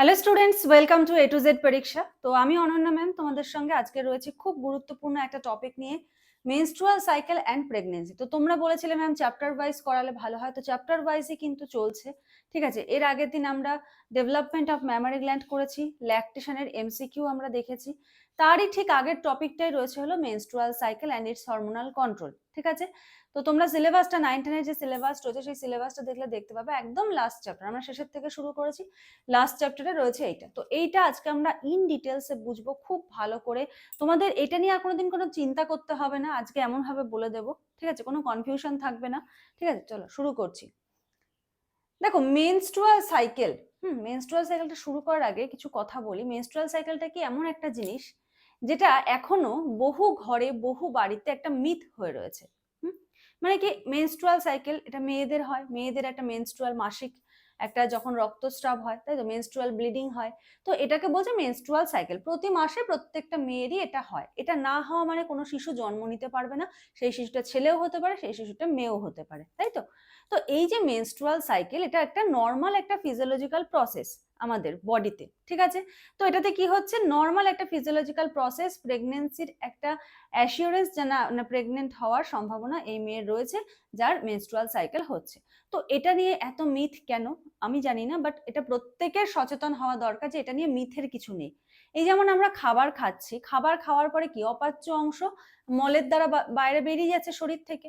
Hello students welcome to A to Z পরীক্ষা তো আমি অনন্যা ম্যাম তোমাদের সঙ্গে আজকে রয়েছে খুব গুরুত্বপূর্ণ একটা টপিক নিয়ে মেনস্ট্রুয়াল সাইকেল অ্যান্ড প্রেগনেন্সি তো তোমরা বলেছিলে ম্যাম চ্যাপ্টার ওয়াইজ করালে ভালো হয়। তো চ্যাপ্টার ওয়াইজই কিন্তু চলছে। ঠিক আছে? এর আগের দিন আমরা ডেভেলপমেন্ট অফ মেমারি গ্ল্যান্ড করেছি ল্যাকটেশনের এমসিকিউ আমরা দেখেছি। তারই ঠিক আগের টপিকটাই রয়েছে হলো menstrual cycle and its hormonal control ঠিক আছে? তো তোমরা সিলেবাসটা নাইন টেনের যে সিলেবাস রয়েছে, সেই সিলেবাসটা দেখলে দেখতে পাবে একদম লাস্ট চ্যাপ্টার আমরা শেষের থেকে শুরু করেছি লাস্ট চ্যাপ্টারে রয়েছে এইটা। তো এইটা আজকে আমরা ইন ডিটেলসে বুঝব খুব ভালো করে। তোমাদের এটা নিয়ে আর কোনোদিন কোনো চিন্তা করতে হবে না, আজকে এমনভাবে বলে দেবো, ঠিক আছে? কোনো কনফিউশন থাকবে না, ঠিক আছে? চলো, শুরু করছি। দেখো মেনস্ট্রুয়াল সাইকেল হুম মেনস্ট্রুয়াল সাইকেলটা শুরু করার আগে কিছু কথা বলি। মেনস্ট্রুয়াল সাইকেলটা কি এমন একটা জিনিস যেটা এখনও বহু ঘরে, বহু বাড়িতে একটা মিথ হয়ে রয়েছে। মানে কি? মেনস্ট্রুয়াল সাইকেল এটা মেয়েদের হয়, মেয়েদের একটা মেনস্ট্রুয়াল মাসিক একটা যখন রক্তস্রাব হয়, তাই তো? মেনস্ট্রুয়াল ব্লিডিং হয়। তো এটাকে বলছে মেনস্ট্রুয়াল সাইকেল প্রতি মাসে প্রত্যেকটা মেয়েরই এটা হয়। এটা না হওয়া মানে কোনো শিশু জন্ম নিতে পারবে না। সেই শিশুটা ছেলেও হতে পারে, সেই শিশুটা মেয়েও হতে পারে, তাই তো? তো এই যে মেনস্ট্রুয়াল সাইকেল এটা একটা নর্মাল একটা ফিজিওলজিক্যাল প্রসেস আমাদের বডিতে ঠিক আছে? তো এটাতে কি হচ্ছে? নর্মাল একটা ফিজিওলজিক্যাল প্রসেস প্রেগনেন্সির একটা অ্যাসিওরেন্স যে না প্রেগনেন্ট হওয়ার সম্ভাবনা এই মেয়ের রয়েছে, যার মেনস্ট্রুয়াল সাইকেল হচ্ছে। তো এটা নিয়ে এত মিথ কেন? আমি জানি না বাট এটা প্রত্যেকের সচেতন হওয়া দরকার যে এটা নিয়ে মিথের কিছু নেই। এই যেমন আমরা খাবার খাচ্ছি, খাবার খাওয়ার পরে কি অপাচ্য অংশ মলের দ্বারা বাইরে বেরিয়ে যাচ্ছে শরীর থেকে?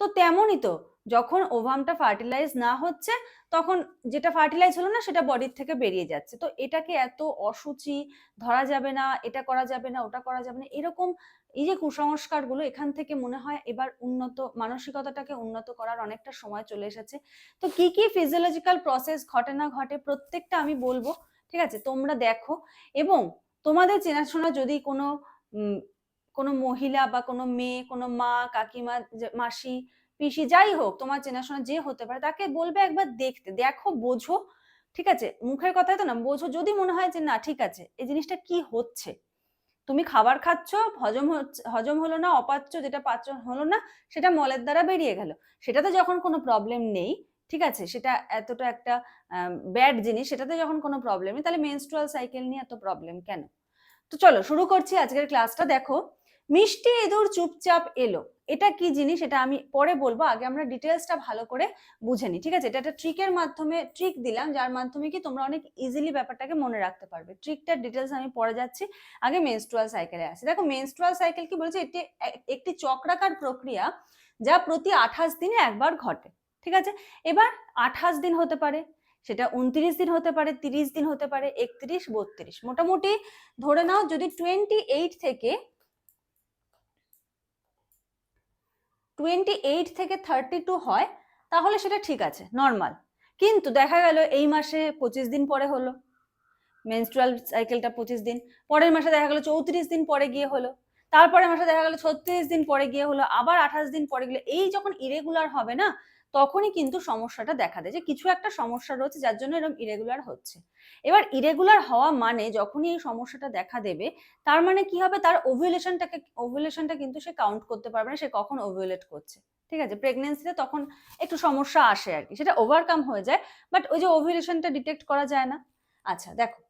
তো তেমনই তো, যখন ওভামটা ফার্টিলাইজ না হচ্ছে, তখন যেটা ফার্টিলাইজ হলো না, সেটা বডির থেকে বেরিয়ে যাচ্ছে। তো এটাকে এত অসুচি, ধরা যাবে না, এটা করা যাবে না, ওটা করা যাবে না, এরকম এই যে কুসংস্কারগুলো এখান থেকে মনে হয় এবার উন্নত, মানসিকতাটাকে উন্নত করার অনেকটা সময় চলে এসেছে। তো কি কি ফিজিওলজিক্যাল প্রসেস ঘটে না ঘটে প্রত্যেকটা আমি বলব, ঠিক আছে? তোমরা দেখো। এবং তোমাদের চেনাশোনা যদি কোনো কোনো মহিলা বা কোনো মেয়ে, কোনো মা, কাকিমা মাসি, পিসি, যাই হোক, তোমার চেনাশোনা যে হতে পারে, তাকে বলবে একবার দেখতে। দেখো, বোঝো, ঠিক আছে? মুখের কথাই তো না, বোঝো। যদি মনে হয় যে না, ঠিক আছে, এই জিনিসটা কি হচ্ছে? তুমি খাবার খাচ্ছ, হজম হজম হলো না, অপাচ্য যেটা পাচন হলো না, সেটা মলের দ্বারা বেরিয়ে গেল। সেটাতে যখন কোনো প্রবলেম নেই, ঠিক আছে? সেটা এতটা একটা ব্যাড জিনিস, সেটাতে যখন কোনো প্রবলেম নেই, তাহলে মেনস্ট্রুয়াল সাইকেল নিয়ে এত প্রবলেম কেন? তো চলো, শুরু করছি আজকের ক্লাসটা দেখো মিষ্টি ইঁদুর চুপচাপ এলো। এটা কি জিনিস? এটা আমি পরে বলব। আগে আমরা ডিটেলসটা ভালো করে বুঝে নিই, ঠিক আছে? এটা একটা ট্রিকের মাধ্যমে ট্রিক দিলাম, যার মাধ্যমে কি তোমরা অনেক ইজিলি ব্যাপারটাকে মনে রাখতে পারবে। ট্রিকটার ডিটেলস আমি পরে যাচ্ছি। আগে মেনস্ট্রুয়াল সাইকেলে আসি। দেখো মেনস্ট্রুয়াল সাইকেল কি বলছে? এটি একটি চক্রাকার প্রক্রিয়া যা প্রতি আঠাশ দিনে একবার ঘটে, ঠিক আছে? এবার আঠাশ দিন হতে পারে, সেটা উনত্রিশ দিন হতে পারে, তিরিশ দিন হতে পারে, একত্রিশ, বত্রিশ। মোটামুটি ধরে নাও, যদি টোয়েন্টি এইট থেকে টোয়েন্টি এইট থেকে থার্টি টু হয়, তাহলে সেটা ঠিক আছে নর্মাল কিন্তু দেখা গেল এই মাসে পঁচিশ দিন পরে হলো মেনস্ট্রুয়াল সাইকেলটা পঁচিশ দিন, পরের মাসে দেখা গেলো চৌত্রিশ দিন পরে গিয়ে হলো তারপরে মাসে দেখা গেলো ছত্রিশ দিন পরে গিয়ে হলো, আবার আঠাশ দিন পরে গেলো, এই যখন ইরেগুলার হবে না তখনই কিন্তু সমস্যাটা দেখা দেয় যে কিছু একটা সমস্যা রয়েছে যার জন্য এরকম ইরেগুলার হচ্ছে। এবার ইরেগুলার হওয়া মানে যখনই এই সমস্যাটা দেখা দেবে, তার মানে কি হবে? তার ওভুলেশনটাকে ওভুলেশনটা কিন্তু সে কাউন্ট করতে পারবে না, সে কখন ওভুলেট করছে। ঠিক আছে? প্রেগনেন্সিতে তখন একটু সমস্যা আসে আর কি। সেটা ওভারকাম হয়ে যায় বাট ওই যে ওভুলেশনটা ডিটেক্ট করা যায় না। আচ্ছা দেখো।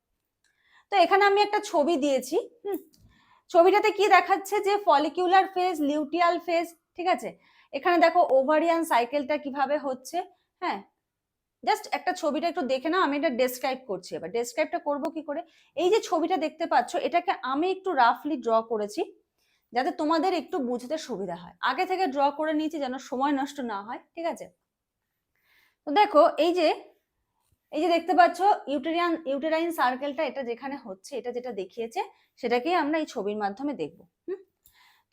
তো এখানে আমি একটা ছবি দিয়েছি ছবিটাতে কি দেখাচ্ছে যে ফলিকিউলার ফেজ লিউটিয়াল ফেজ ঠিক আছে? এখানে দেখো ওভারিয়ান সাইকেলটা কীভাবে হচ্ছে? হ্যাঁ জাস্ট একটা ছবিটা একটু দেখে নাও, আমি এটা ডেসক্রাইব করছি এবার। ডেসক্রাইবটা করব কি করে? এই যে ছবিটা দেখতে পাচ্ছ, এটাকে আমি একটু রাফলি ড্র করেছি, যাতে তোমাদের একটু বুঝতে সুবিধা হয়। আগে থেকে ড্র করে নিয়েছি যেন সময় নষ্ট না হয়, ঠিক আছে? তো দেখো, এই যে এই যে দেখতে পাচ্ছ ইউটেরিয়ান ইউটেরাইন সার্কেলটা এটা যেখানে হচ্ছে, এটা যেটা দেখিয়েছে, সেটাকেই আমরা এই ছবির মাধ্যমে দেখব। হুম?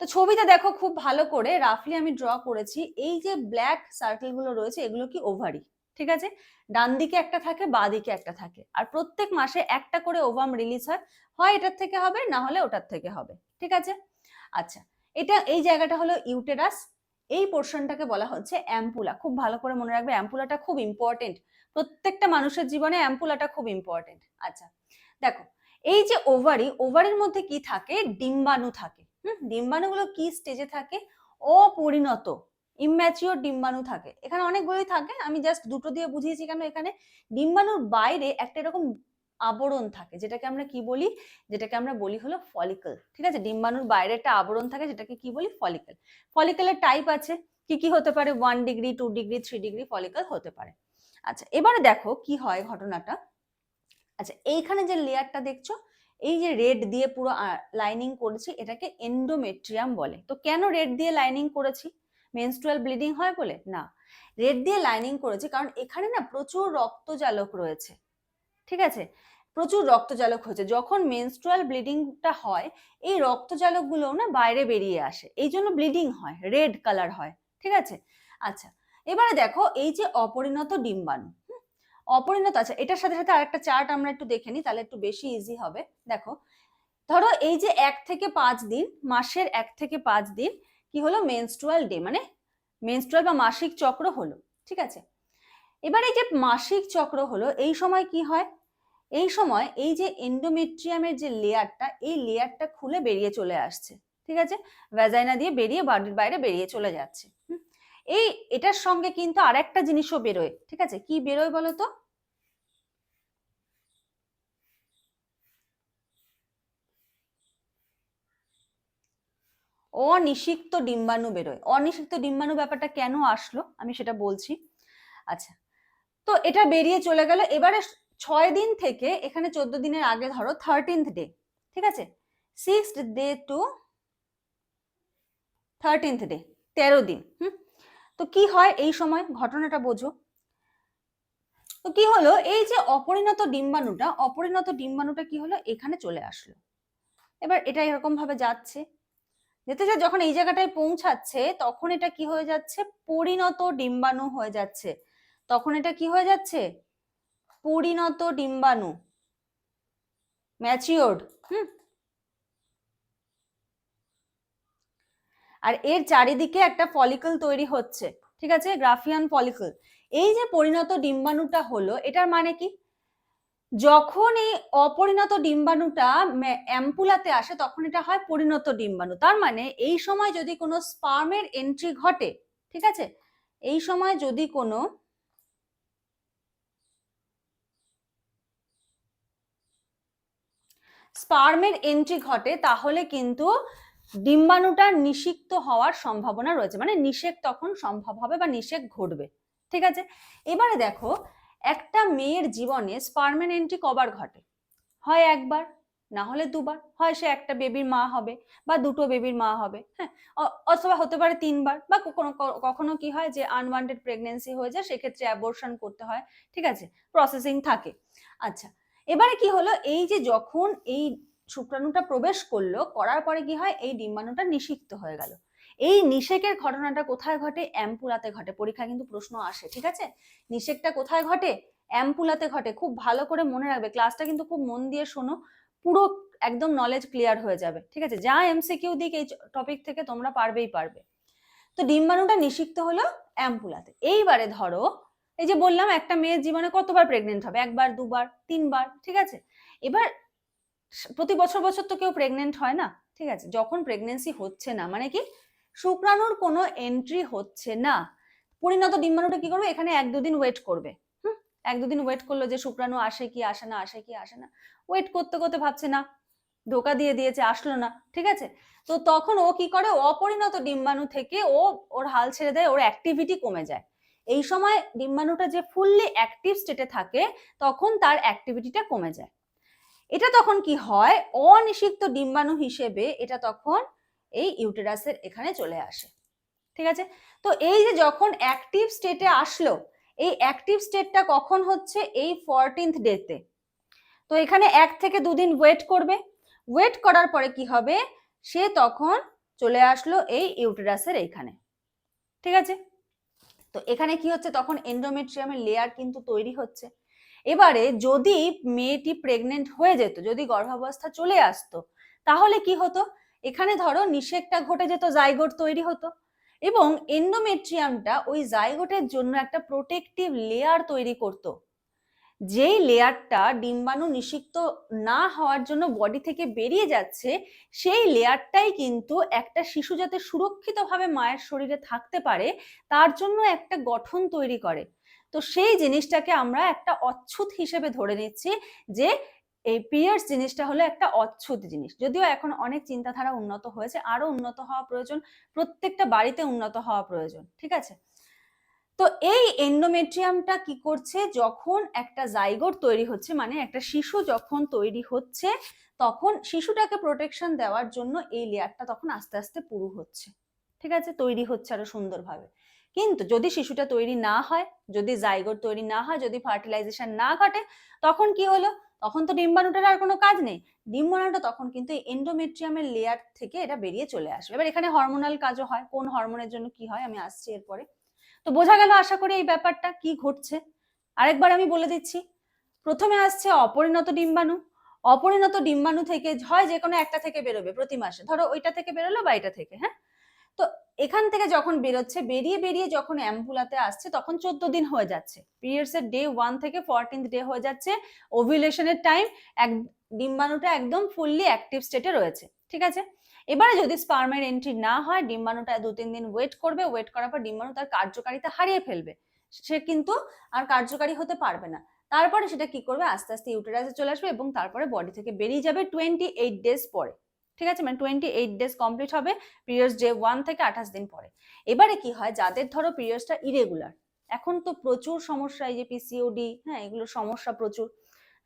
তো ছবিটা দেখো খুব ভালো করে রাফলি আমি ড্র করেছি। এই যে ব্ল্যাক সার্কেলগুলো রয়েছে, এগুলো কি ওভারি ঠিক আছে? ডান দিকে একটা থাকে, বা দিকে একটা থাকে। আর প্রত্যেক মাসে একটা করে ওভাম রিলিজ হয়। হয় এটার থেকে হবে, না হলে ওটার থেকে হবে। ঠিক আছে? আচ্ছা এটা এই জায়গাটা হলো ইউটেরাস এই পোর্শনটাকে বলা হচ্ছে অ্যাম্পুলা খুব ভালো করে মনে রাখবে অ্যাম্পুলাটা খুব ইম্পর্টেন্ট প্রত্যেকটা মানুষের জীবনে অ্যাম্পুলাটা খুব ইম্পর্টেন্ট আচ্ছা দেখো, এই যে ওভারি ওভারির মধ্যে কি থাকে? ডিম্বাণু থাকে। হুম, ডিম্বাণুগুলো কি স্টেজে থাকে? অপরিণত ইম্যাচিওর ডিম্বাণু থাকে। এখানে অনেকগুলোই থাকে, আমি জাস্ট দুটো দিয়ে বুঝিয়েছি কেন এখানে? ডিম্বাণুর বাইরে একটা এরকম আবরণ থাকে, যেটাকে আমরা কি বলি? যেটাকে আমরা বলি হলো ফলিকল ঠিক আছে? ডিম্বাণুর বাইরে একটা আবরণ থাকে, যেটাকে কি বলি? ফলিকল ফলিকলের টাইপ আছে, কি কি হতে পারে? One degree two degree three degree follicle হতে পারে। আচ্ছা এবারে দেখো কি হয় ঘটনাটা। আচ্ছা এইখানে যে লেয়ারটা দেখছ এই যে রেড দিয়ে পুরো লাইনিং করেছি, এটাকে এন্ডোমেট্রিয়াম বলে। তো কেন রেড দিয়ে লাইনিং করেছি? মেনস্ট্রুয়াল ব্লিডিং হয় বলে? না। রেড দিয়ে লাইনিং করেছি কারণ এখানে না প্রচুর রক্তজালক রয়েছে। ঠিক আছে? প্রচুর রক্তজালক হয়েছে। যখন মেনস্ট্রুয়াল ব্লিডিংটা হয়, এই রক্তজালকগুলো না বাইরে বেরিয়ে আসে। এই জন্য ব্লিডিং হয় রেড কালার হয়। ঠিক আছে? আচ্ছা এবারে দেখো, এই যে অপরিণত ডিম্বাণু। অপরিণত আছে। এটার সাথে সাথে আরেকটা চার্ট আমরা একটু দেখে নিই, তাহলে একটু বেশি ইজি হবে। দেখো, ধরো এই যে এক থেকে পাঁচ দিন, মাসের এক থেকে পাঁচ দিন, কি হলো? মেনস্ট্রুয়াল ডে মানে মেনস্ট্রুয়াল বা মাসিক চক্র হলো, ঠিক আছে? এবার এই যে মাসিক চক্র হলো, এই সময় কি হয়? এই সময় এই যে এন্ডোমেট্রিয়ামের যে লেয়ারটা এই লেয়ারটা খুলে বেরিয়ে চলে আসছে, ঠিক আছে? ভ্যাজাইনা দিয়ে বেরিয়ে বাড়ির বাইরে বেরিয়ে চলে যাচ্ছে। এই এটার সঙ্গে কিন্তু আরেকটা জিনিসও বেরোয়, ঠিক আছে? কি বেরোয় বলো তো? অনিষিক্ত ডিম্বাণু বেরোয়। অনিষিক্ত ডিম্বাণু ব্যাপারটা কেন আসলো? আমি সেটা বলছি। আচ্ছা তো এটা বেরিয়ে চলে গেল। এবারে ছয় দিন থেকে, এখানে চোদ্দ দিনের আগে ধরো থার্টিন্থ ডে ঠিক আছে? Six day to thirteenth day তেরো দিন, হুম? তো কি হয় এই সময়? ঘটনাটা বোঝো। তো কি হলো? এই যে অপরিণত ডিম্বাণুটা অপরিণত ডিম্বাণুটা কি হলো? এখানে চলে আসলো। এবার এটা এরকম ভাবে যাচ্ছে। যেতে যা যখন এই জায়গাটায় পৌঁছাচ্ছে, তখন এটা কি হয়ে যাচ্ছে? পরিণত ডিম্বাণু হয়ে যাচ্ছে। তখন এটা কি হয়ে যাচ্ছে? পরিণত ডিম্বাণু। ম্যাচিওর্ড হুম? আর এর চারিদিকে একটা ফলিকল তৈরি হচ্ছে, ঠিক আছে? গ্রাফিয়ান ফলিকল এই যে পরিণত ডিম্বাণুটা হলো, এটার মানে কি? যখন এই অপরিণত ডিম্বাণুটা অ্যাম্পুলাতে আসে, তখন এটা হয় পরিণত ডিম্বাণু। তার মানে এই সময় যদি কোনো স্পার্মের এন্ট্রি ঘটে, ঠিক আছে? এই সময় যদি কোনো স্পার্মের এন্ট্রি ঘটে, তাহলে কিন্তু ডিম্বাণুটা নিষিক্ত হওয়ার সম্ভাবনা রয়েছে। মানে নিষেক তখন সম্ভব হবে বা নিষেক ঘটবে। ঠিক আছে? এবারে দেখো, একটা মেয়ের জীবনে স্পার্মের এন্ট্রি কবার ঘটে। হয় একবার, না হলে দুবার। হয় সে একটা বেবির মা হবে বা দুটো বেবির মা হবে হ্যাঁ? অথবা হতে পারে তিনবার বা কখনো কখনো কি হয় যে আনওয়ান্টেড প্রেগনেন্সি হয়ে যায়, সেক্ষেত্রে অ্যাবর্শন করতে হয়। ঠিক আছে? প্রসেসিং থাকে। আচ্ছা এবারে কি হলো? এই যে যখন এই শুক্রাণুটা প্রবেশ করল, করার পরে কি হয়? এই ডিম্বাণুটা নিষিক্ত হয়ে গেল। এই নিষেকের ঘটনাটা কোথায় ঘটে? অ্যাম্পুলাতে ঘটে। পরীক্ষায় কিন্তু প্রশ্ন আসে, ঠিক আছে? নিষেকটা কোথায় ঘটে? অ্যাম্পুলাতে ঘটে। খুব ভালো করে মনে রাখবে। ক্লাসটা কিন্তু খুব মন দিয়ে শোনো। পুরো একদম নলেজ ক্লিয়ার হয়ে যাবে, ঠিক আছে? যা এমসিকিউ দিক, এই টপিক থেকে তোমরা পারবেই পারবে। তো ডিম্বাণুটা নিষিক্ত হলো অ্যাম্পুলাতে। এইবারে ধরো, এই যে বললাম, একটা মেয়ের জীবনে কতবার প্রেগনেন্ট হবে? একবার, দুবার, তিনবার, ঠিক আছে? এবার প্রতি বছর বছর তো কেউ প্রেগনেন্ট হয় না, ঠিক আছে? যখন প্রেগনেন্সি হচ্ছে না মানে কি? শুক্রাণুর কোনো এন্ট্রি হচ্ছে না। পরিণত ডিম্বাণুটা কি করবে? এখানে এক দুদিন ওয়েট করবে। এক দুদিন ওয়েট করল যে শুক্রাণু আসে কি আসে না, আসে কি আসে না। ওয়েট করতে করতে ভাবছে, না, ধোকা দিয়ে দিয়েছে, আসলো না, ঠিক আছে? তো তখন ও কি করে? অপরিণত ডিম্বাণু থেকে ও, ওর হাল ছেড়ে দেয়, ওর অ্যাক্টিভিটি কমে যায়। এই সময় ডিম্বাণুটা যে ফুললি অ্যাক্টিভ স্টেটে থাকে, তখন তার অ্যাক্টিভিটিটা কমে যায়। এটা তখন কি হয়? অনিষিক্ত ডিম্বাণু হিসেবে এটা তখন এই ইউটেরাসের এখানে চলে আসে। ঠিক আছে? তো এই যে যখন অ্যাক্টিভ স্টেটে আসলো, এই অ্যাক্টিভ স্টেটটা কখন হচ্ছে? এই ফোরটিন্থ ডেতে তো। এখানে এক থেকে দুদিন ওয়েট করবে। ওয়েট করার পরে কি হবে? সে তখন চলে আসলো এই ইউটেরাসের এইখানে। ঠিক আছে? তো এখানে কি হচ্ছে? তখন এন্ডোমেট্রিয়ামের লেয়ার কিন্তু তৈরি হচ্ছে। এবারে যদি মেয়েটি প্রেগনেন্ট হয়ে যেত, যদি গর্ভাবস্থা চলে আসতো, তাহলে কি হতো? এখানে ধরো নিষেকটা ঘটে যেত জাইগোট তৈরি হতো এবং এন্ডোমেট্রিয়ামটা ওই জাইগোটের জন্য একটা প্রোটেকটিভ লেয়ার তৈরি করত। যেই লেয়ারটা ডিম্বাণু নিষিক্ত না হওয়ার জন্য বডি থেকে বেরিয়ে যাচ্ছে, সেই লেয়ারটাই কিন্তু একটা শিশু যাতে সুরক্ষিতভাবে মায়ের শরীরে থাকতে পারে, তার জন্য একটা গঠন তৈরি করে। তো সেই জিনিসটাকে আমরা একটা অচ্ছুত হিসেবে ধরে নিচ্ছি যে এই পিয়ার্স জিনিসটা হলো একটা অচ্ছুত জিনিস। যদিও এখন অনেক চিন্তাধারা উন্নত হয়েছে, আরও উন্নত হওয়া প্রয়োজন, প্রত্যেকটা বাড়িতে উন্নত হওয়া প্রয়োজন, ঠিক আছে? তো এই এন্ডোমেট্রিয়ামটা কি করছে? যখন একটা জাইগোট তৈরি হচ্ছে মানে একটা শিশু যখন তৈরি হচ্ছে, তখন শিশুটাকে প্রোটেকশন দেওয়ার জন্য এই লেয়ারটা তখন আস্তে আস্তে পুরু হচ্ছে, ঠিক আছে? তৈরি হচ্ছে আরও সুন্দরভাবে। কিন্তু যদি শিশুটা তৈরি না হয়, যদি জাইগোট তৈরি না হয়, যদি ফার্টিলাইজেশন না ঘটে, তখন কি হলো? তখন তো ডিম্বাণুটার আর কোনো কাজ নেই। ডিম্বাণুটা তখন কিন্তু এন্ডোমেট্রিয়ামের লেয়ার থেকে এটা বেরিয়ে চলে আসবে। এবার এখানে হরমোনাল কাজও হয়, কোন হরমোনের জন্য কি হয় আমি আসছি এরপরে। তো বোঝা গেল আশা করি এই ব্যাপারটা কি ঘটছে। আরেকবার আমি বলে দিচ্ছি, প্রথমে আসছে অপরিণত ডিম্বাণু অপরিণত ডিম্বাণু থেকে হয় যে কোনো একটা থেকে বেরোবে প্রতি মাসে। ধরো ওইটা থেকে বেরোলো বা এটা থেকে হ্যাঁ? তো এখান থেকে যখন বেরোচ্ছে, বেরিয়ে বেরিয়ে যখন অ্যাম্পুলাতে আসছে, তখন চোদ্দ দিন হয়ে যাচ্ছে। পিরিয়ডস এর ডে ওয়ান থেকে ফোরটিন্থ ডে হয়ে যাচ্ছে। ওভিলেশনের টাইম এক, ডিম্বাণুটা একদম ফুললি অ্যাক্টিভ স্টেটে রয়েছে। ঠিক আছে? এবারে যদি স্পার্মের এন্ট্রি না হয়, ডিম্বাণুটা দু, তিন দিন ওয়েট করবে। ওয়েট করার পর ডিম্বাণু তার কার্যকারিতা হারিয়ে ফেলবে। সে কিন্তু আর কার্যকারী হতে পারবে না। তারপরে সেটা কি করবে? আস্তে আস্তে ইউটেরাসে চলে আসবে এবং তারপরে বডি থেকে বেরিয়ে যাবে টোয়েন্টি এইট ডেজ পরে। ঠিক আছে? মানে টোয়েন্টি এইট ডেজ কমপ্লিট হবে পিরিয়ডস ডে ওয়ান থেকে আঠাশ দিন পরে। এবারে কি হয়? যাদের ধরো পিরিয়ডসটা ইরেগুলার এখন তো প্রচুর সমস্যা এই যে পিসিওডি হ্যাঁ এগুলো সমস্যা প্রচুর।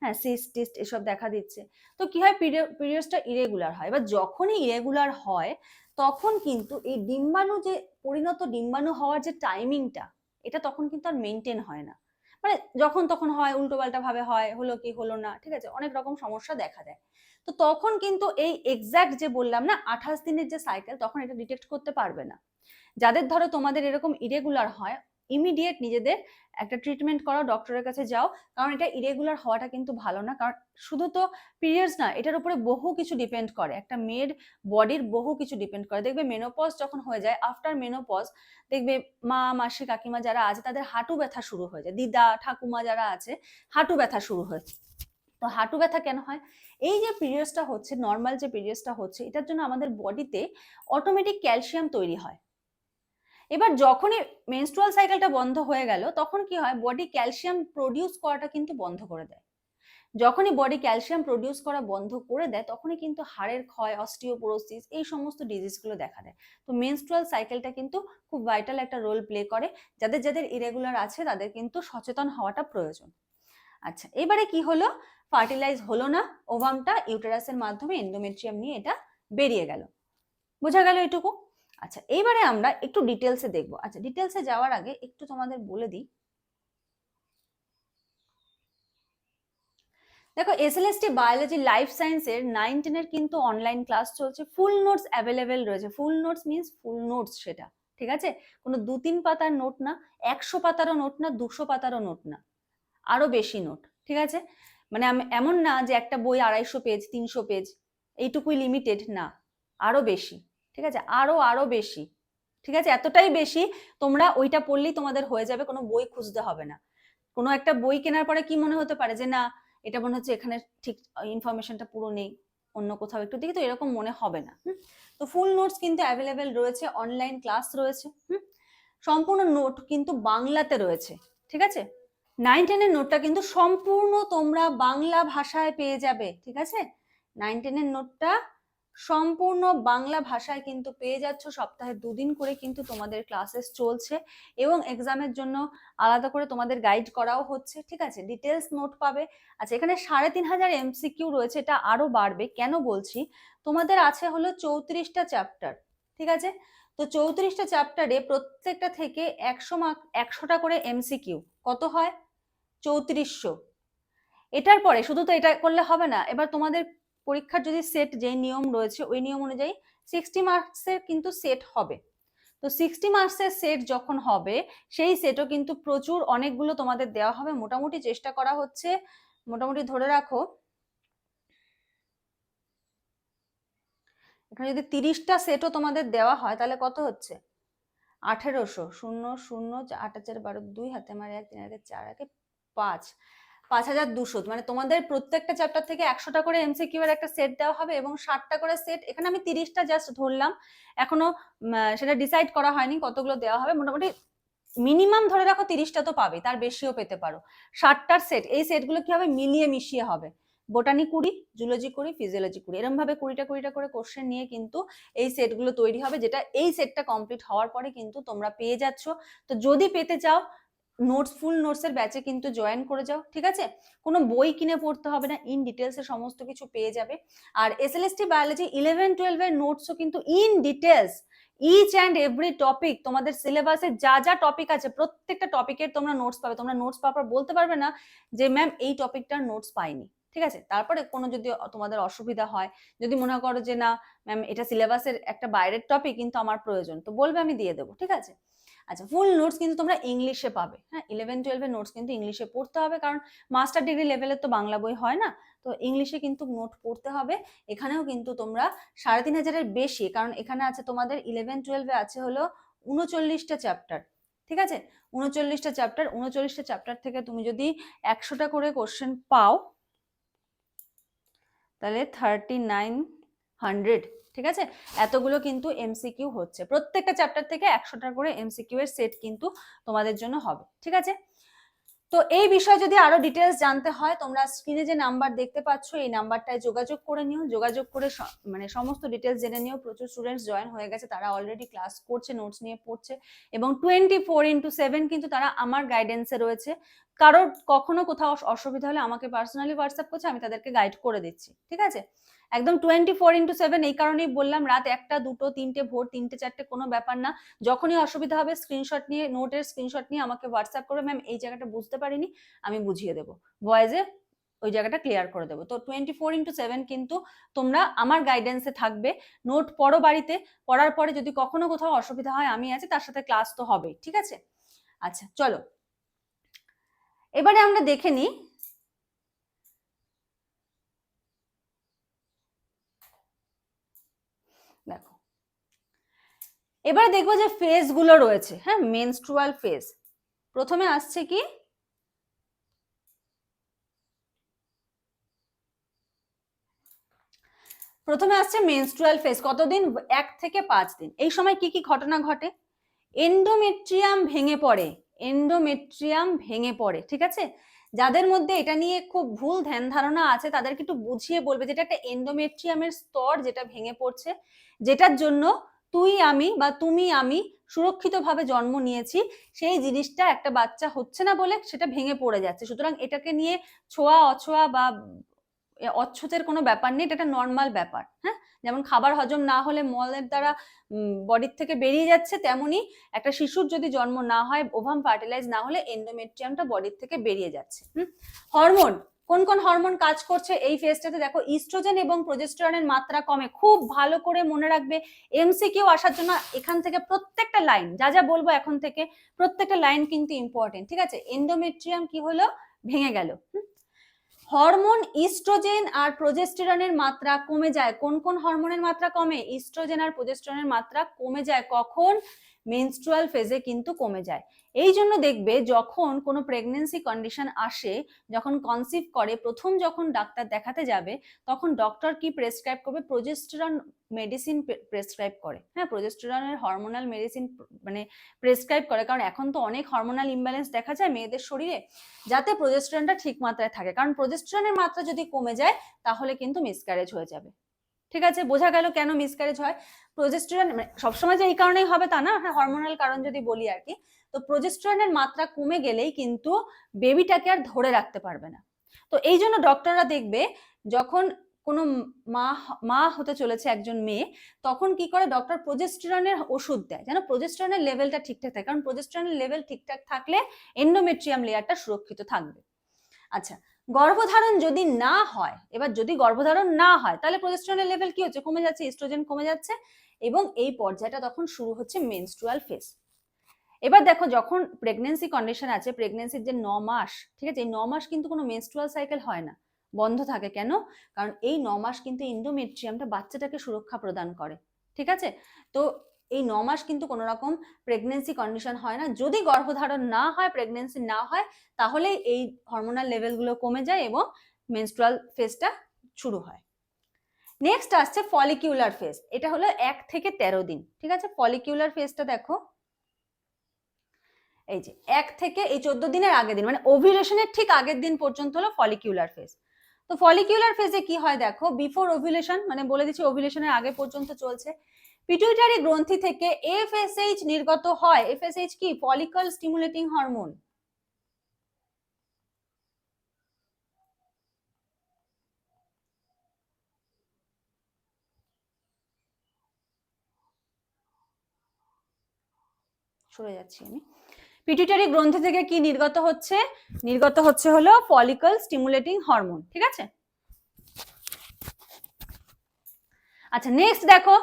হ্যাঁ সিস্ট টিস্ট এসব দেখা দিচ্ছে। তো কি হয়? পিরিয়ডসটা ইরেগুলার হয়। এবার যখনই ইরেগুলার হয়, তখন কিন্তু এই ডিম্বাণু যে, পরিণত ডিম্বাণু হওয়ার যে টাইমিংটা এটা তখন কিন্তু আর মেনটেন হয় না। মানে যখন তখন হয়, উল্টো পাল্টা ভাবে হয়, হলো কি হলো না, ঠিক আছে? অনেক রকম সমস্যা দেখা দেয়। তো তখন কিন্তু এই এক্সাক্ট যে বললাম না, আঠাশ দিনের যে সাইকেল তখন এটা ডিটেক্ট করতে পারবে না। যাদের ধরো তোমাদের এরকম ইরেগুলার হয় ইমিডিয়েট নিজেদের একটা ট্রিটমেন্ট করো ডক্টরের কাছে যাও। কারণ এটা ইরেগুলার হওয়াটা কিন্তু ভালো না। কারণ শুধু তো পিরিয়ডস না, এটার উপরে বহু কিছু ডিপেন্ড করে। একটা মেয়ের বডির বহু কিছু ডিপেন্ড করে। দেখবে মেনোপজ যখন হয়ে যায় আফটার মেনোপজ দেখবে মা, মাসি, কাকিমা যারা আছে, তাদের হাঁটু ব্যথা শুরু হয়ে যায়। দিদা, ঠাকুমা যারা আছে, হাঁটু ব্যথা শুরু হয়েছে তো হাঁটু ব্যথা কেন হয়? এই যে পিরিয়ডসটা হচ্ছে নর্মাল যে পিরিয়ডসটা হচ্ছে, এটার জন্য আমাদের বডিতে অটোমেটিক ক্যালসিয়াম তৈরি হয়। এবার যখনই মেনস্ট্রুয়াল সাইকেলটা বন্ধ হয়ে গেল, তখন কি হয়? বডি ক্যালসিয়াম প্রডিউস করাটা কিন্তু বন্ধ করে দেয়। যখনই বডি ক্যালসিয়াম প্রডিউস করা বন্ধ করে দেয়, তখনই কিন্তু হাড়ের ক্ষয় অস্টিওপোরোসিস এই সমস্ত ডিজিজগুলো দেখা দেয়। তো মেনস্ট্রুয়াল সাইকেলটা কিন্তু খুব ভাইটাল একটা রোল প্লে করে। যাদের যাদের ইরেগুলার আছে, তাদের কিন্তু সচেতন হওয়াটা প্রয়োজন। আচ্ছা এবারে কি হলো? ফার্টিলাইজ হলো না ওভামটা ইউটেরাসের মাধ্যমে এন্ডোমেট্রিয়াম নিয়ে এটা বেরিয়ে গেল। বোঝা গেল এটুকু? আচ্ছা এইবারে আমরা একটু ডিটেলসে দেখব। আচ্ছা ডিটেলসে যাওয়ার আগে একটু তোমাদের বলে দিই। দেখো এসএলএসটি বায়োলজি লাইফ সায়েন্সের নাইন টেনের কিন্তু অনলাইন ক্লাস চলছে। ফুল নোটস অ্যাভেলেবেল রয়েছে। Full notes means full notes সেটা, ঠিক আছে? কোনো দু, তিন পাতার নোট না, একশো পাতারও নোট না, দুশো পাতারও নোট না। আরও বেশি নোট ঠিক আছে? মানে এমন না যে একটা বই আড়াইশো পেজ তিনশো পেজ এইটুকুই লিমিটেড না আরও বেশি। ঠিক আছে? আরও আরও বেশি। ঠিক আছে? এতটাই বেশি, তোমরা ওইটা পড়লেই তোমাদের হয়ে যাবে, কোনো বই খুঁজতে হবে না। কোনো একটা বই কেনার পরে কি মনে হতে পারে যে, না, এটা মনে হচ্ছে এখানে ঠিক ইনফরমেশনটা পুরো নেই, অন্য কোথাও একটু দেখি, তো এরকম মনে হবে না। তো ফুল নোটস কিন্তু অ্যাভেলেবেল রয়েছে অনলাইন ক্লাস রয়েছে সম্পূর্ণ নোট কিন্তু বাংলাতে রয়েছে, ঠিক আছে? নাইন টেনের নোটটা কিন্তু সম্পূর্ণ তোমরা বাংলা ভাষায় পেয়ে যাবে, ঠিক আছে? নাইন টেনের নোটটা সম্পূর্ণ বাংলা ভাষায় কিন্তু পেয়ে যাচ্ছ। সপ্তাহে দুদিন করে কিন্তু তোমাদের ক্লাসেস চলছে এবং এক্সামের জন্য আলাদা করে তোমাদের গাইড করাও হচ্ছে। ঠিক আছে? ডিটেলস নোট পাবে। আচ্ছা এখানে সাড়ে তিন হাজার এমসিকিউ রয়েছে, এটা আরও বাড়বে। কেন বলছি? তোমাদের আছে হলো চৌত্রিশটা চ্যাপ্টার ঠিক আছে? তো চৌত্রিশটা চ্যাপ্টারে প্রত্যেকটা থেকে একশো মার্ক একশোটা করে এমসিকিউ কত হয়? চৌত্রিশশো। এটার পরে, শুধু তো এটা করলে হবে না, এবার তোমাদের পরীক্ষার যদি সেট যে নিয়ম রয়েছে, ওই নিয়ম অনুযায়ী সিক্সটি মার্কসের কিন্তু সেট হবে। তো সিক্সটি মার্কসের সেট যখন হবে, সেই সেটও কিন্তু প্রচুর অনেকগুলো তোমাদের দেওয়া হবে। মোটামুটি চেষ্টা করা হচ্ছে, মোটামুটি ধরে রাখো, এখানে যদি তিরিশটা সেটও তোমাদের দেওয়া হয়, তাহলে কত হচ্ছে? আঠেরোশো। শূন্য শূন্য, আট চার, বারো, দুই, হাতে মারে এক, তিন একে চার, একে পাঁচ। পাঁচ হাজার দুশো মানে তোমাদের প্রত্যেকটা চ্যাপ্টার থেকে একশোটা করে এমসিকিউ এর একটা সেট দেওয়া হবে এবং ষাটটা করে সেট এখানে আমি তিরিশটা জাস্ট ধরলাম। এখনও সেটা ডিসাইড করা হয়নি কতগুলো দেওয়া হবে। মোটামুটি মিনিমাম ধরে রাখো তিরিশটা তো পাবে, তার বেশিও পেতে পারো। ষাটটার সেট এই সেটগুলো কি হবে? মিলিয়ে মিশিয়ে হবে। বোটানি কুড়ি জুলজি কুড়ি ফিজিওলজি কুড়ি এরকম ভাবে কুড়িটা কুড়িটা করে কোশ্চেন নিয়ে কিন্তু এই সেটগুলো তৈরি হবে, যেটা এই সেটটা কমপ্লিট হওয়ার পরে কিন্তু তোমরা পেয়ে যাচ্ছ। তো যদি পেতে চাও নোটস ফুল নোটসের ব্যাচে কিন্তু জয়েন করে যাও, ঠিক আছে? কোনো বই কিনে পড়তে হবে না ইন ডিটেলসে সমস্ত কিছু পেয়ে যাবে। আর S L S T biology eleven টুয়েলভের নোটসও কিন্তু in details each and every topic তোমাদের সিলেবাসে যা যা টপিক আছে, প্রত্যেকটা টপিকের তোমরা নোটস পাবে। তোমরা নোটস পাওয়ার বলতে পারবে না যে ম্যাম এই টপিকটার নোটস পাইনি। ঠিক আছে? তারপরে কোনো যদি তোমাদের অসুবিধা হয়, যদি মনে করো যে, না ম্যাম এটা সিলেবাসের একটা বাইরের টপিক কিন্তু আমার প্রয়োজন। তো বলবে, আমি দিয়ে দেবো। ঠিক আছে? আচ্ছা ফুল নোটস কিন্তু তোমরা ইংলিশে পাবে। হ্যাঁ ইলেভেন টুয়েলভের নোটস কিন্তু ইংলিশে পড়তে হবে, কারণ মাস্টার ডিগ্রি লেভেলের তো বাংলা বই হয় না। তো ইংলিশে কিন্তু নোট পড়তে হবে। এখানেও কিন্তু তোমরা সাড়ে তিন হাজারের বেশি, কারণ এখানে আছে তোমাদের ইলেভেন টুয়েলভে আছে হলো উনচল্লিশটা চ্যাপ্টার ঠিক আছে? উনচল্লিশটা চ্যাপ্টার উনচল্লিশটা চ্যাপ্টার থেকে তুমি যদি একশোটা করে কোশ্চেন পাও তাহলে থার্টি নাইন হান্ড্রেড ঠিক আছে? এতগুলো কিন্তু এমসিকিউ হচ্ছে। প্রত্যেকটা চ্যাপ্টার থেকে একশোটা করে এমসিকিউ এর সেট কিন্তু তোমাদের জন্য হবে, ঠিক আছে? তো এই বিষয়ে যদি আরও ডিটেলস জানতে হয়, তোমরা স্ক্রিনে যে নাম্বার দেখতে পাচ্ছ, এই নাম্বারটায় যোগাযোগ করে নিও। যোগাযোগ করে মানে সমস্ত ডিটেলস জেনে নিও। প্রচুর স্টুডেন্টস জয়েন হয়ে গেছে, তারা অলরেডি ক্লাস করছে নোটস নিয়ে পড়ছে এবং টোয়েন্টি ফোর ইন্টু সেভেন কিন্তু তারা আমার গাইডেন্সে রয়েছে। কারোর কখনো কোথাও অসুবিধা হলে আমাকে পার্সোনালি হোয়াটসঅ্যাপ করছে, আমি তাদেরকে গাইড করে দিচ্ছি। ঠিক আছে? একদম টোয়েন্টি ফোর ইন্টু সেভেন এই কারণেই বললাম রাত একটা, দুটো, তিনটে, ভোর তিনটে, চারটে, কোনো ব্যাপার না। যখনই অসুবিধা হবে স্ক্রিনশট নিয়ে নোটের স্ক্রিনশট নিয়ে আমাকে হোয়াটসঅ্যাপ করবে ম্যাম এই জায়গাটা বুঝতে পারিনি, আমি বুঝিয়ে দেবো। ভয়েসে ওই জায়গাটা ক্লিয়ার করে দেবো। তো টোয়েন্টি ফোর ইন্টু সেভেন কিন্তু তোমরা আমার গাইডেন্সে থাকবে। নোট পড়ো বাড়িতে, পড়ার পরে যদি কখনো কোথাও অসুবিধা হয়, আমি আছি, তার সাথে ক্লাস তো হবেই, ঠিক আছে? আচ্ছা চলো। এবারে আমরা দেখে নিই দেখো এবারে দেখব যে ফেজগুলো রয়েছে। হ্যাঁ মেনস্ট্রুয়াল ফেজ প্রথমে আসছে কি? প্রথমে আসছে মেনস্ট্রুয়াল ফেজ কতদিন? এক থেকে পাঁচ দিন। এই সময় কি কি ঘটনা ঘটে? এন্ডোমেট্রিয়াম ভেঙে পড়ে। এন্ডোমেট্রিয়াম ভেঙে পড়ে, ঠিক আছে? যাদের মধ্যে এটা নিয়ে খুব ভুল ধ্যান ধারণা আছে, তাদেরকে একটু বুঝিয়ে বলবে যেটা একটা এন্ডোমেট্রিয়ামের স্তর যেটা ভেঙে পড়ছে, যেটার জন্য তুই আমি বা তুমি আমি সুরক্ষিতভাবে জন্ম নিয়েছি, সেই জিনিসটা একটা বাচ্চা হচ্ছে না বলে সেটা ভেঙে পড়ে যাচ্ছে। সুতরাং এটাকে নিয়ে ছোঁয়া, অছোঁয়া বা অচ্ছুতের কোনো ব্যাপার নেই, এটা একটা নর্মাল ব্যাপার হ্যাঁ? যেমন খাবার হজম না হলে মলের দ্বারা বডির থেকে বেরিয়ে যাচ্ছে, তেমনি একটা শিশুর যদি জন্ম না হয়, ওভাম ফার্টিলাইজ না হলে এন্ডোমেট্রিয়ামটা বডির থেকে বেরিয়ে যাচ্ছে হরমোন কোন কোন হরমোন কাজ করছে এই ফেজটাতে দেখো ইস্ট্রোজেন এবং প্রোজেস্টেরনের মাত্রা কমে। খুব ভালো করে মনে রাখবে। এমসিকিউ আসার জন্য এখান থেকে প্রত্যেকটা লাইন যা যা বলব এখন থেকে, প্রত্যেকটা লাইন কিন্তু ইম্পর্টেন্ট ঠিক আছে? এন্ডোমেট্রিয়াম কি হলো? ভেঙে গেল। হরমোন ইস্ট্রোজেন আর প্রোজেস্টেরনের মাত্রা কমে যায়। কোন কোন হরমোনের মাত্রা কমে? ইস্ট্রোজেন আর প্রোজেস্টেরনের মাত্রা কমে যায় কখন? মেনস্ট্রুয়াল ফেজে কিন্তু কমে যায়। এই জন্য দেখবে যখন কোনো প্রেগনেন্সি কন্ডিশন আসে, যখন কনসিভ করে, প্রথম যখন ডাক্তার দেখাতে যাবে, তখন ডক্টর কি প্রেসক্রাইব করবে? প্রোজেস্টেরন মেডিসিন প্রেসক্রাইব করে। হ্যাঁ প্রোজেস্টেরনের হরমোনাল মেডিসিন মানে প্রেসক্রাইব করে। কারণ এখন তো অনেক হরমোনাল ইমব্যালেন্স দেখা যায় মেয়েদের শরীরে, যাতে প্রোজেস্টেরনটা ঠিক মাত্রায় থাকে। কারণ প্রোজেস্টেরনের মাত্রা যদি কমে যায়, তাহলে কিন্তু মিসক্যারেজ হয়ে যাবে। ঠিক আছে? বোঝা গেল কেন মিসক্যারেজ হয়। প্রোজেস্টেরন মানে সবসময় যে এই কারণেই হবে তা না হ্যাঁ হরমোনাল কারণ যদি বলি আর কি, তো প্রোজেস্টেরনের মাত্রা কমে গেলেই কিন্তু বেবিটাকে আর ধরে রাখতে পারবে না। তো এই জন্য ডক্টররা দেখবে, যখন কোনো মা মা হতে চলেছে একজন মেয়ে, তখন কি করে? ডক্টর প্রোজেস্টেরনের ওষুধ দেয়। যেন প্রোজেস্টেরনের লেভেলটা ঠিকঠাক থাকে। কারণ প্রোজেস্টেরনের লেভেল ঠিকঠাক থাকলে এন্ডোমেট্রিয়াম লেয়ারটা সুরক্ষিত থাকবে। আচ্ছা গর্ভধারণ যদি না হয়, এবার যদি গর্ভধারণ না হয়, তাহলে প্রোজেস্টেরনের লেভেল কি হচ্ছে? কমে যাচ্ছে ইস্ট্রোজেন কমে যাচ্ছে এবং এই পর্যায়টা তখন শুরু হচ্ছে মেনস্ট্রুয়াল ফেজ এবার দেখো, যখন প্রেগনেন্সি কন্ডিশন আছে প্রেগনেন্সির যে ন মাস, ঠিক আছে? এই ন মাস কিন্তু কোনো মেনস্ট্রুয়াল সাইকেল হয় না। বন্ধ থাকে কেন? কারণ এই ন মাস কিন্তু ইন্ডোমেট্রিয়ামটা বাচ্চাটাকে সুরক্ষা প্রদান করে, ঠিক আছে? তো এই ন মাস কিন্তু কোনো রকম প্রেগনেন্সি কন্ডিশন হয় না। যদি গর্ভধারণ না হয় প্রেগনেন্সি না হয়, তাহলে এই হরমোনাল লেভেলগুলো কমে যায় এবং মেনস্ট্রুয়াল ফেজটা শুরু হয়। নেক্সট আসছে ফলিকিউলার ফেজ এটা হলো এক থেকে তেরো দিন, ঠিক আছে? ফলিকিউলার ফেজটা দেখো। এই যে, এক থেকে এই চোদ্দ দিনের আগের দিন মানে ওভিলেশনের ঠিক আগের দিন পর্যন্ত হলো ফলিকিউলার ফেজ তো ফলিকিউলার ফেজে কি হয় দেখো? বিফোর ওভিলেশন মানে বলে দিচ্ছি ওভিলেশনের আগে পর্যন্ত চলছে। পিটুইটারি গ্রন্থি থেকে এফএসএইচ নির্গত হয়। এফএসএইচ কি? ফলিকল স্টিমুলেটিং হরমোন সরে যাচ্ছি আমি। পিটুইটারি গ্রন্থি থেকে কি নির্গত হচ্ছে? নির্গত হচ্ছে হলো ফলিকল স্টিমুলেটিং হরমোন ঠিক আছে? আচ্ছা নেক্সট দেখো।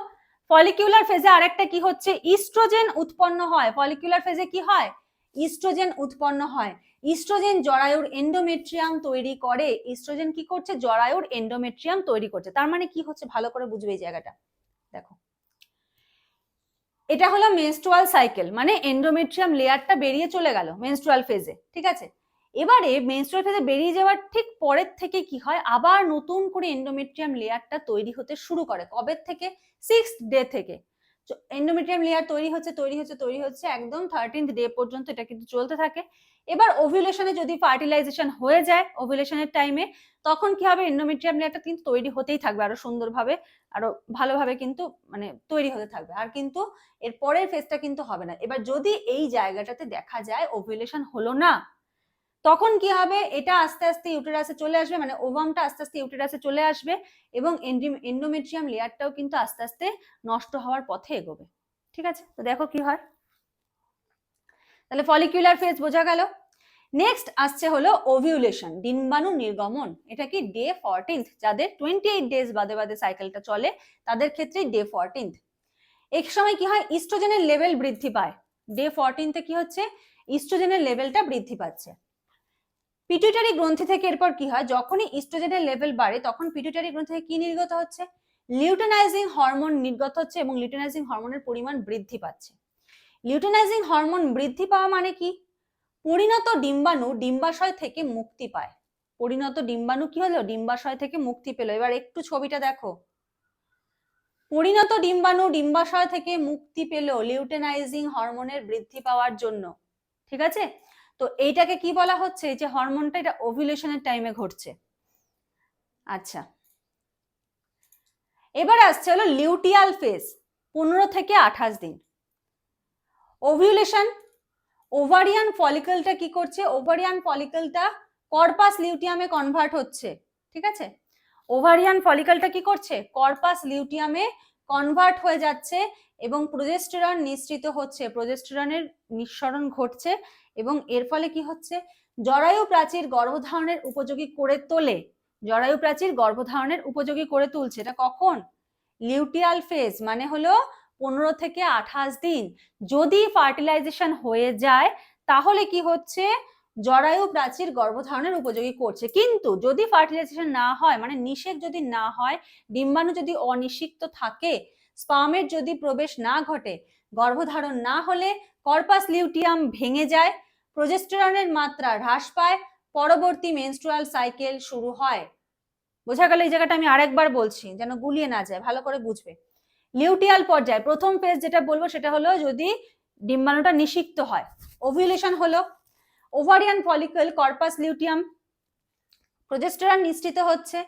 ফলিকিউলার ফেজে আরেকটা কি হচ্ছে? ইস্ট্রোজেন উৎপন্ন হয়। ফলিকিউলার ফেজে কি হয়? ইস্ট্রোজেন উৎপন্ন হয়। ইস্ট্রোজেন জরায়ুর এন্ডোমেট্রিয়াম তৈরি করে। ইস্ট্রোজেন কি করছে? জরায়ুর এন্ডোমেট্রিয়াম তৈরি করছে। তার মানে কি হচ্ছে? ভালো করে বুঝবে এই জায়গাটা। দেখো। এটা হলো মেনস্ট্রুয়াল সাইকেল মানে এন্ডোমেট্রিয়াম লেয়ারটা বেরিয়ে চলে গেল মেনস্ট্রুয়াল ফেজে ঠিক আছে? এবারে মেনস্ট্রুয়াল ফেজে বেরিয়ে যাওয়ার ঠিক পরের থেকে কি হয়? আবার নতুন করে এন্ডোমেট্রিয়াম লেয়ারটা তৈরি হতে শুরু করে। কবে থেকে? সিক্স ডে থেকে। এন্ডোমেট্রিয়াম লেয়ার তৈরি হচ্ছে তৈরি হচ্ছে তৈরি হচ্ছে একদম থার্টিন্থ ডে পর্যন্ত এটা কিন্তু চলতে থাকে। এবার ওভিউলেশনে যদি ফার্টিলাইজেশন হয়ে যায় ওভিউলেশনের টাইমে তখন কি হবে? এন্ডোমেট্রিয়াম লেয়ারটা কিন্তু তৈরি হতেই থাকবে আরও সুন্দরভাবে, আরও ভালোভাবে কিন্তু মানে তৈরি হতে থাকবে। আর কিন্তু এর পরের ফেজটা কিন্তু হবে না। এবার যদি এই জায়গাটাতে দেখা যায় ওভিউলেশন হলো না তখন কি হবে? এটা আস্তে আস্তে ইউটেরাসে চলে আসবে মানে ওভামটা আস্তে আস্তে ইউটেরাসে চলে আসবে এবং এন্ডোমেট্রিয়াম লেয়ারটাও কিন্তু আস্তে আস্তে নষ্ট হওয়ার পথে এগোবে। ঠিক আছে? তো দেখো কি হয়। তাহলে ফলিকিউলার ফেজ বোঝা গেল। নেক্সট আসছে হলো ওভিউলেশন ডিম্বাণু নির্গমন। এটা কি ডে ফোরটিন্থ যাদের টোয়েন্টি এইট ডেজ বাদে বাদে সাইকেলটা চলে, তাদের ক্ষেত্রে ডে ফোরটিন্থ এক সময় কি হয়? ইস্ট্রোজেনের লেভেল বৃদ্ধি পায়। ডে ফোরটিনতে কি হচ্ছে? ইস্ট্রোজেনের লেভেলটা বৃদ্ধি পাচ্ছে। পিটুইটারি গ্রন্থি থেকে এরপর কি হয়? যখনই ইস্ট্রোজেনের লেভেল বাড়ে, তখন পিটুইটারি গ্রন্থি থেকে কি নির্গত হচ্ছে? লিউটেনাইজিং হরমোন নির্গত হচ্ছে এবং লিউটেনাইজিং হরমোনের পরিমাণ বৃদ্ধি পাচ্ছে। লিউটেনাইজিং হরমোন বৃদ্ধি পাওয়া মানে কি? পরিণত ডিম্বাণু ডিম্বাশয় থেকে মুক্তি পায়। পরিণত ডিম্বাণু কি হলো? ডিম্বাশয় থেকে মুক্তি পেল। এবার একটু ছবিটা দেখো। পরিণত ডিম্বাণু ডিম্বাশয় থেকে মুক্তি পেল লিউটেনাইজিং হরমোনের বৃদ্ধি পাওয়ার জন্য। ঠিক আছে? তো এইটাকে কি বলা হচ্ছে? যে হরমোনটা এটা ওভিলেশনের টাইমে ঘটছে। আচ্ছা। এবার আসছে হলো লিউটিয়াল ফেজ পনেরো থেকে আঠাশ দিন। ওভিউলেশন ওভারিয়ান ফলিকলটা কি করছে? ওভারিয়ান ফলিকলটা কর্পাস লিউটিয়ামে কনভার্ট হচ্ছে, ঠিক আছে? ওভারিয়ান ফলিকলটা কি করছে? কর্পাস লিউটিয়ামে কনভার্ট হয়ে যাচ্ছে এবং প্রজেস্টেরন নিঃসৃত হচ্ছে। প্রজেস্টেরনের নিঃসরণ ঘটছে। এবং এর ফলে কি হচ্ছে? জরায়ু প্রাচীর গর্ভধারণের উপযোগী করে তোলে। জরায়ু প্রাচীর গর্ভধারণের উপযোগী করে তুলছে। এটা কখন? লিউটিয়াল ফেজ মানে হলো পনেরো থেকে আঠাশ দিন। যদি ফার্টিলাইজেশন হয়ে যায়, তাহলে কি হচ্ছে? জরায়ু প্রাচীর গর্ভধারণের উপযোগী করছে। কিন্তু যদি ফার্টিলাইজেশন না হয় মানে নিষেক যদি না হয় ডিম্বাণু যদি অনিষিক্ত থাকে, স্পামের যদি প্রবেশ না ঘটে, গর্ভধারণ না হলে কর্পাস লিউটিয়াম ভেঙে যায় প্রজেস্টেরনের মাত্রা হ্রাস পায়, পরবর্তী মেনস্ট্রুয়াল সাইকেল শুরু হয়। বোঝা গেল এই জায়গাটা আমি আরেকবার বলছি, যেন গুলিয়ে না যায়, ভালো করে বুঝবে। লিউটিয়াল পর্যায়ে প্রথম ফেজ যেটা বলব সেটা হলো যদি ডিম্বাণুটা নিষিক্ত হয়। ওভিউলেশন হলো ovarian follicle corpus luteum progesterone নিশ্চিত হচ্ছে।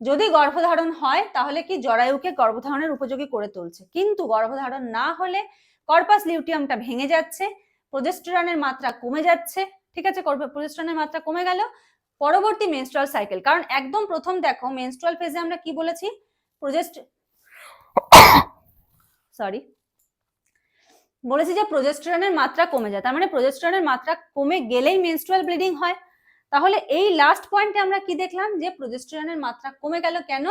যদি গর্ভধারণ হয়, তাহলে কি জরায়ুকে গর্ভধারণের উপযোগী করে তুলছে। কিন্তু গর্ভধারণ না হলে কর্পাস লিউটিয়ামটা ভেঙে যাচ্ছে প্রজেস্টেরনের মাত্রা কমে যাচ্ছে, ঠিক আছে? প্রজেস্টেরনের মাত্রা কমে গেল। পরবর্তী মেনস্ট্রুয়াল সাইকেল কারণ একদম প্রথম দেখো মেনস্ট্রুয়াল ফেজে আমরা কি বলেছি? প্রজেস্ট সরি বলেছি যে প্রজেস্টেরনের মাত্রা কমে যায়, তার মানে প্রজেস্টেরনের মাত্রা কমে গেলেই মেনস্ট্রুয়াল ব্লিডিং হয়। তাহলে এই লাস্ট পয়েন্টে আমরা কি দেখলাম? যে প্রজেস্টেরনের মাত্রা কমে গেল কেন?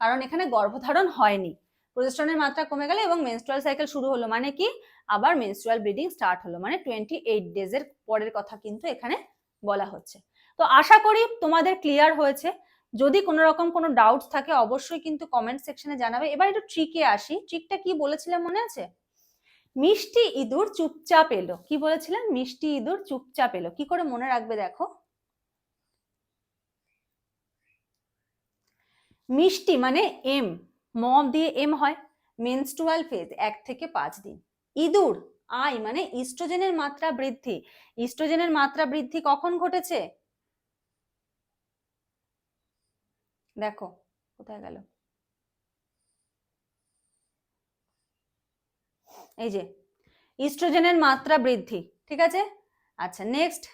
কারণ এখানে গর্ভধারণ হয়নি। প্রজেস্টেরনের মাত্রা কমে গেল এবং মেনস্ট্রুয়াল সাইকেল শুরু হলো মানে কি? আবার মেনস্ট্রুয়াল ব্লিডিং স্টার্ট হলো মানে টোয়েন্টি এইট ডেজের পরের কথা কিন্তু এখানে বলা হচ্ছে। তো আশা করি তোমাদের ক্লিয়ার হয়েছে। যদি কোনো রকম কোনো ডাউটস থাকে অবশ্যই কিন্তু কমেন্ট সেকশনে জানাবে। এবার একটু ট্রিকে আসি। ট্রিকটা কি বলেছিলাম মনে আছে? মিষ্টি ইঁদুর চুপচাপ এলো। কি বলেছিলেন মিষ্টি ইঁদুর চুপচাপ এলো। কি করে মনে রাখবে দেখো? মিষ্টি মানে এম ম দিয়ে এম হয়। মেনস্ট্রুয়াল ফেজ এক থেকে পাঁচ দিন। ইঁদুর, আই মানে ইস্ট্রোজেনের মাত্রা বৃদ্ধি। ইস্ট্রোজেনের মাত্রা বৃদ্ধি কখন ঘটেছে? দেখো, কোথায় গেল? এই যে, ইস্ট্রোজেনের মাত্রা বৃদ্ধি, ঠিক আছে? আচ্ছা নেক্সট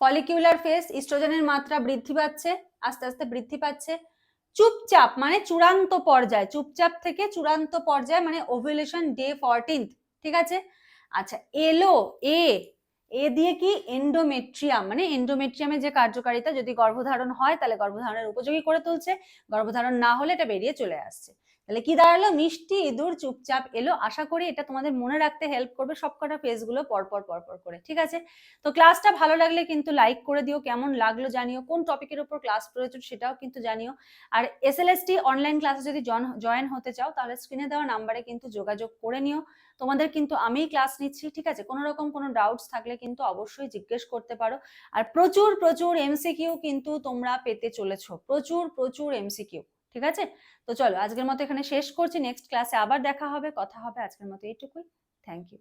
ফলিকিউলার ফেস, ইস্ট্রোজেনের মাত্রা বৃদ্ধি পাচ্ছে, আস্তে আস্তে বৃদ্ধি পাচ্ছে। চুপচাপ মানে চূড়ান্ত পর্যায়, চুপচাপ থেকে চূড়ান্ত পর্যায়ে মানে ওভুলেশন ডে ফোরটিন্থ ঠিক আছে? আচ্ছা এলো, এ এ দিয়ে কি এন্ডোমেট্রিয়াম মানে এন্ডোমেট্রিয়ামের যে কার্যকারিতা যদি গর্ভধারণ হয়, তাহলে গর্ভধারণের উপযোগী করে তুলছে, গর্ভধারণ না হলে এটা বেরিয়ে চলে আসছে। তাহলে কি দাঁড়াল? মিষ্টি, ইঁদুর চুপচাপ এলো। আশা করি এটা তোমাদের মনে রাখতে হেল্প করবে সবকটা ফেজগুলো পরপর পরপর করে, ঠিক আছে? তো ক্লাসটা ভালো লাগলে কিন্তু লাইক করে দিও, কেমন লাগল জানিও। কোন টপিকের উপর ক্লাস প্রয়োজন সেটাও কিন্তু জানিও। আর S L S T online ক্লাসে যদি জয়েন হতে চাও, তাহলে স্ক্রিনে দেওয়া নাম্বারে কিন্তু যোগাযোগ করে নিও। তোমাদের কিন্তু আমিই ক্লাস নিচ্ছি, ঠিক আছে? কোনো রকম কোনো ডাউটস থাকলে কিন্তু অবশ্যই জিজ্ঞেস করতে পারো। আর প্রচুর প্রচুর এমসিকিউ কিন্তু তোমরা পেতে চলেছো। প্রচুর প্রচুর এমসিকিউ ঠিক আছে? তো চলো, আজকের মতো এখানে শেষ করছি। নেক্সট ক্লাসে আবার দেখা হবে, কথা হবে। আজকের মতো এইটুকুই। Thank you